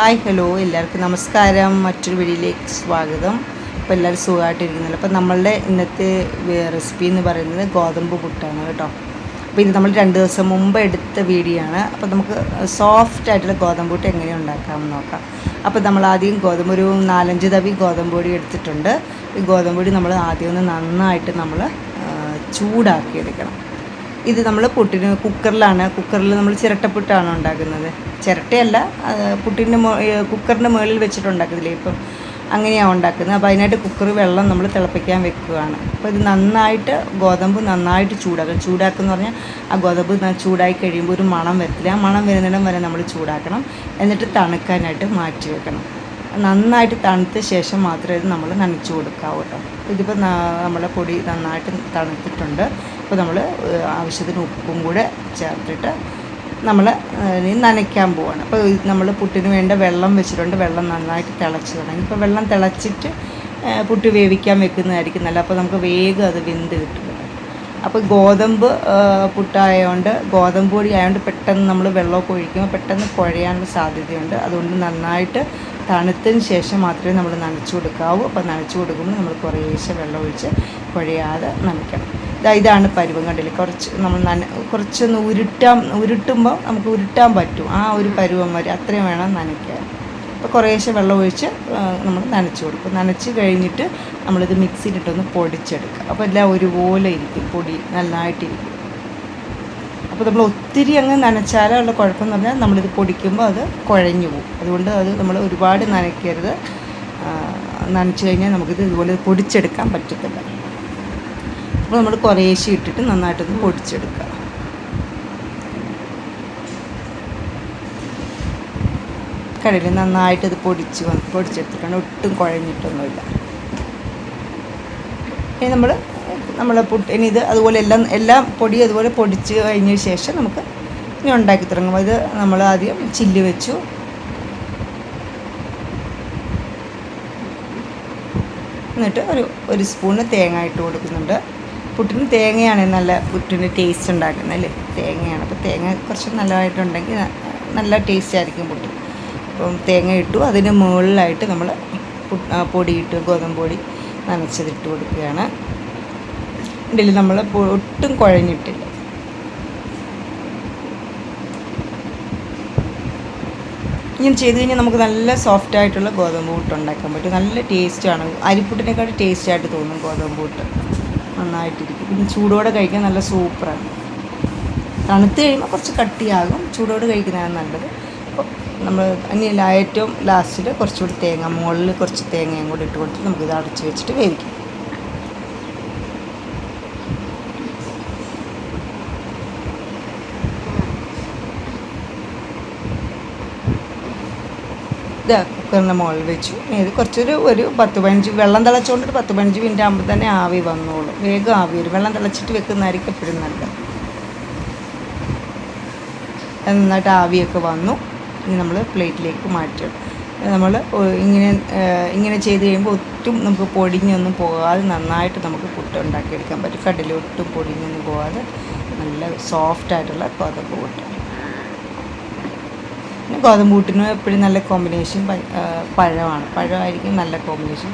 Hi hello എല്ലാവർക്കും നമസ്കാരം. മറ്റൊരു വീഡിയോയിലേക്ക് സ്വാഗതം. അപ്പോൾ എല്ലാവരും സുഖമായിട്ടിരിക്കുന്നില്ല. അപ്പോൾ നമ്മളുടെ ഇന്നത്തെ റെസിപ്പി എന്ന് പറയുന്നത് ഗോതമ്പ് പുട്ടാണ് കേട്ടോ. അപ്പോൾ ഇത് നമ്മൾ രണ്ട് ദിവസം മുമ്പ് എടുത്ത വീഡിയോ ആണ്. അപ്പോൾ നമുക്ക് സോഫ്റ്റ് ആയിട്ടുള്ള ഗോതമ്പ് പുട്ട് എങ്ങനെ ഉണ്ടാക്കാമെന്ന് നോക്കാം. അപ്പോൾ നമ്മൾ ആദ്യം ഗോതമ്പ് ഒരു നാലഞ്ച് തവി ഗോതമ്പ് പൊടി എടുത്തിട്ടുണ്ട്. ഈ ഗോതമ്പ് പൊടി നമ്മൾ ആദ്യം ഒന്ന് നന്നായിട്ട് നമ്മൾ ചൂടാക്കി എടുക്കണം ഇത് നമ്മൾ പുട്ടിന് കുക്കറിലാണ്. കുക്കറിൽ നമ്മൾ ചിരട്ടപ്പുട്ടാണ് ഉണ്ടാക്കുന്നത്. ചിരട്ടയല്ല പുട്ടിന്റെ കുക്കറിന്റെ മുകളിൽ വെച്ചിട്ട് ഉണ്ടാക്കുന്നില്ലേ ഇപ്പം അങ്ങനെയാണ് ഉണ്ടാക്കുന്നത്. അപ്പോൾ അതിനായിട്ട് കുക്കർ വെള്ളം നമ്മൾ തിളപ്പിക്കാൻ വെക്കുകയാണ് അപ്പോൾ ഇത് നന്നായിട്ട് ഗോതമ്പ് നന്നായിട്ട് ചൂടാക്കണം. ചൂടാക്കുന്ന പറഞ്ഞാൽ ആ ഗോതമ്പ് ചൂടായി കഴിയുമ്പോൾ ഒരു മണം വരത്തില്ല. ആ മണം വരുന്നിടം വരെ നമ്മൾ ചൂടാക്കണം. എന്നിട്ട് തണുക്കാനായിട്ട് മാറ്റി വെക്കണം. നന്നായിട്ട് തണുത്ത ശേഷം മാത്രമേ ഇത് നമ്മൾ നനച്ചു കൊടുക്കാവൂ കേട്ടോ. ഇതിപ്പോൾ നമ്മുടെ പൊടി നന്നായിട്ട് തണുത്തിട്ടുണ്ട്. അപ്പോൾ നമ്മൾ ആവശ്യത്തിന് ഉപ്പും കൂടെ ചേർത്തിട്ട് നമ്മൾ നനയ്ക്കാൻ പോവാണ്. അപ്പോൾ നമ്മൾ പുട്ടിന് വേണ്ട വെള്ളം വെച്ചിട്ടുണ്ട്. വെള്ളം നന്നായിട്ട് തിളച്ച് തുടങ്ങി. ഇപ്പോൾ വെള്ളം തിളച്ചിട്ട് പുട്ട് വേവിക്കാൻ വെക്കുന്നതായിരിക്കും നല്ല അപ്പോൾ നമുക്ക് വേഗം അത് വെന്ത് കിട്ടും. അപ്പോൾ ഗോതമ്പ് പുട്ടായതുകൊണ്ട് ഗോതമ്പ് പൊടി ആയതുകൊണ്ട് പെട്ടെന്ന് നമ്മൾ വെള്ളമൊക്കെ ഒഴിക്കുമ്പോൾ പെട്ടെന്ന് കുഴയാനുള്ള സാധ്യതയുണ്ട്. അതുകൊണ്ട് നന്നായിട്ട് തണുത്തതിന് ശേഷം മാത്രമേ നമ്മൾ നനച്ചു കൊടുക്കാവൂ. അപ്പോൾ നനച്ചു കൊടുക്കുമ്പോൾ നമ്മൾ കുറേശ്ശെ വെള്ളം ഒഴിച്ച് കുഴയാതെ നനയ്ക്കണം. ഇതാണ് പരുവം കണ്ടില്ലേ? കുറച്ച് നമ്മൾ നന കുറച്ചൊന്ന് ഉരുട്ടാൻ ഉരുട്ടുമ്പോൾ നമുക്ക് ഉരുട്ടാൻ പറ്റും. ആ ഒരു പരുവം വരെ അത്രയും വേണം നനയ്ക്കാൻ. അപ്പോൾ കുറേശ്ശെ വെള്ളം ഒഴിച്ച് നമ്മൾ നനച്ച് കൊടുക്കും. നനച്ച് കഴിഞ്ഞിട്ട് നമ്മളിത് മിക്സിയിലിട്ടൊന്ന് പൊടിച്ചെടുക്കുക. അപ്പോൾ എല്ലാം ഒരുപോലെ ഇരിക്കും. പൊടി നന്നായിട്ടിരിക്കും. അപ്പോൾ നമ്മൾ ഒത്തിരി അങ്ങ് നനച്ചാലുള്ള കുഴപ്പമെന്ന് പറഞ്ഞാൽ നമ്മളിത് പൊടിക്കുമ്പോൾ അത് കുഴഞ്ഞു പോകും. അതുകൊണ്ട് അത് നമ്മൾ ഒരുപാട് നനയ്ക്കരുത്. നനച്ചു കഴിഞ്ഞാൽ നമുക്കിത് ഇതുപോലെ പൊടിച്ചെടുക്കാൻ പറ്റത്തില്ല. അപ്പോൾ നമ്മൾ കുറേശ്ശെ ഇട്ടിട്ട് നന്നായിട്ടൊന്ന് പൊടിച്ചെടുക്കുക. കടയിൽ നന്നായിട്ട് ഇത് പൊടിച്ച് വന്ന് പൊടിച്ചെടുത്തിട്ടുണ്ട്. ഒട്ടും കുഴഞ്ഞിട്ടൊന്നുമില്ല. ഇനി നമ്മൾ നമ്മളെ പുട്ട് ഇനി ഇത് അതുപോലെ എല്ലാം എല്ലാം പൊടി അതുപോലെ പൊടിച്ച് കഴിഞ്ഞ ശേഷം നമുക്ക് ഇനി ഉണ്ടാക്കി തുടങ്ങും. ഇത് നമ്മൾ ആദ്യം ചില്ല് വെച്ചു. എന്നിട്ട് ഒരു ഒരു സ്പൂണ് തേങ്ങ ഇട്ട് കൊടുക്കുന്നുണ്ട്. പുട്ടിന് തേങ്ങയാണ് നല്ല പുട്ടിന് ടേസ്റ്റ് ഉണ്ടാക്കുന്നത് അല്ലേ? തേങ്ങയാണ്. അപ്പോൾ തേങ്ങ കുറച്ച് നല്ലതായിട്ടുണ്ടെങ്കിൽ നല്ല ടേസ്റ്റ് ആയിരിക്കും പുട്ട്. അപ്പം തേങ്ങ ഇട്ടു. അതിന് മുകളിലായിട്ട് നമ്മൾ പൊടി ഇട്ട് ഗോതമ്പ് പൊടി നനച്ചതിട്ട് കൊടുക്കുകയാണ്. ഇതിൽ നമ്മൾ ഒട്ടും കുഴഞ്ഞിട്ടില്ല. ഇങ്ങനെ ചെയ്ത് കഴിഞ്ഞാൽ നമുക്ക് നല്ല സോഫ്റ്റ് ആയിട്ടുള്ള ഗോതമ്പ് പുട്ട് ഉണ്ടാക്കാൻ പറ്റും. നല്ല ടേസ്റ്റാണ് അരിപ്പുട്ടിനേക്കാൾ ടേസ്റ്റായിട്ട് തോന്നും ഗോതമ്പ് പുട്ട്. നന്നായിട്ടിരിക്കും. പിന്നെ ചൂടോടെ കഴിക്കാൻ നല്ല സൂപ്പറാണ്. തണുത്ത് കഴിയുമ്പോൾ കുറച്ച് കട്ടിയാകും. ചൂടോടെ കഴിക്കുന്നതാണ് നല്ലത്. അപ്പോൾ നമ്മൾ ലാ- ഏറ്റവും ലാസ്റ്റിൽ കുറച്ചുകൂടി തേങ്ങ മുകളിൽ കുറച്ച് തേങ്ങയും കൂടി ഇട്ട് കൊടുത്ത് നമുക്കിത് അടച്ച് വെച്ചിട്ട് വേവിക്കാം. ഇത് കുക്കറിന്റെ മുകളിൽ വെച്ചു. ഇത് കുറച്ചൊരു ഒരു പത്ത് പതിനഞ്ച് വെള്ളം തിളച്ചുകൊണ്ട് പത്ത് പതിനഞ്ച് മിനിറ്റ് ആകുമ്പോൾ തന്നെ ആവി വന്നോളും. വേഗം ആവി വരും. വെള്ളം തിളച്ചിട്ട് വെക്കുന്നതായിരിക്കും എപ്പോഴും നല്ലത്. നന്നായിട്ട് ആവിയൊക്കെ വന്നു. ഇനി നമ്മൾ പ്ലേറ്റിലേക്ക് മാറ്റും. നമ്മൾ ഇങ്ങനെ ഇങ്ങനെ ചെയ്ത് കഴിയുമ്പോൾ ഒട്ടും നമുക്ക് പൊടിഞ്ഞൊന്നും പോകാതെ നന്നായിട്ട് നമുക്ക് പുട്ട് ഉണ്ടാക്കിയെടുക്കാൻ പറ്റും. കടലൊട്ടും പൊടിഞ്ഞൊന്നും പോകാതെ നല്ല സോഫ്റ്റായിട്ടുള്ള ഗോതമ്പ് പുട്ട്. പിന്നെ ഗോതമ്പ് കൂട്ടിനും എപ്പോഴും നല്ല കോമ്പിനേഷൻ പഴമാണ്. പഴമായിരിക്കും നല്ല കോമ്പിനേഷൻ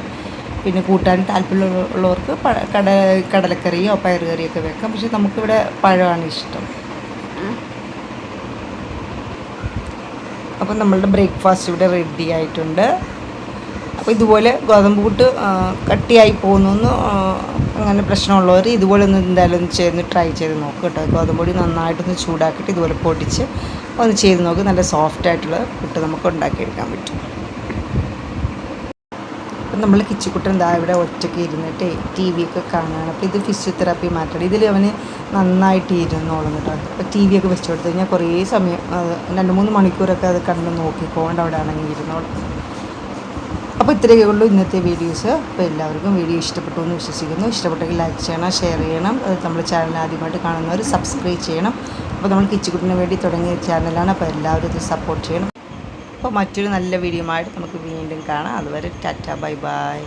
പിന്നെ കൂട്ടാൻ താല്പര്യമുള്ളവർക്ക് കട കടലക്കറിയോ പയറുകറിയൊക്കെ വെക്കാം. പക്ഷെ നമുക്കിവിടെ പഴമാണ് ഇഷ്ടം. അപ്പം നമ്മളുടെ ബ്രേക്ക്ഫാസ്റ്റ് ഇവിടെ റെഡി ആയിട്ടുണ്ട്. അപ്പോൾ ഇതുപോലെ ഗോതമ്പ് കൂട്ട് കട്ടിയായി പോകുന്നു അങ്ങനെ പ്രശ്നമുള്ളവർ ഇതുപോലെ ഒന്ന് എന്തായാലും ഒന്ന് ചെയ്ത് ട്രൈ ചെയ്ത് നോക്കുക കേട്ടോ. ഗോതമ്പ് പൊടി നന്നായിട്ടൊന്ന് ചൂടാക്കിയിട്ട് ഇതുപോലെ പൊടിച്ച് ഒന്ന് ചെയ്ത് നോക്ക്. നല്ല സോഫ്റ്റ് ആയിട്ടുള്ള പുട്ട് നമുക്ക് ഉണ്ടാക്കിയെടുക്കാൻ പറ്റും. അപ്പം നമ്മൾ കിച്ചുക്കുട്ടൻ എന്താ ഇവിടെ ഒറ്റയ്ക്ക് ഇരുന്നിട്ട് ടി വി ഒക്കെ കാണുകയാണ്. അപ്പോൾ ഇത് ഫിസിയോതെറാപ്പി മാറ്റണം. ഇതിൽ അവന് നന്നായിട്ട് ഇരുന്നോളും കേട്ടോ. അപ്പോൾ ടി വി ഒക്കെ വെച്ച് കൊടുത്തു കഴിഞ്ഞാൽ കുറേ സമയം രണ്ട് മൂന്ന് മണിക്കൂറൊക്കെ അത് കണ്ട് നോക്കിക്കൊണ്ട് അവിടെ ആണെങ്കിൽ ഇരുന്നോളും. അപ്പോൾ ഇത്രയൊക്കെ ഉള്ളൂ ഇന്നത്തെ വീഡിയോസ് അപ്പോൾ എല്ലാവർക്കും വീഡിയോ ഇഷ്ടപ്പെട്ടു എന്ന് വിശ്വസിക്കുന്നു. ഇഷ്ടപ്പെട്ടെങ്കിൽ ലൈക്ക് ചെയ്യണം ഷെയർ ചെയ്യണം. നമ്മൾ ചാനൽ ആദ്യമായിട്ട് കാണുന്നവർ സബ്സ്ക്രൈബ് ചെയ്യണം. അപ്പോൾ നമ്മൾ കിച്ചുകുട്ടിന് വേണ്ടി തുടങ്ങിയ ചാനലാണ് അപ്പോൾ എല്ലാവരും ഇത് സപ്പോർട്ട് ചെയ്യണം. അപ്പോൾ മറ്റൊരു നല്ല വീഡിയോ ആയിട്ട് നമുക്ക് വീണ്ടും കാണാം. അതുവരെ ടാറ്റ ബൈ ബൈ.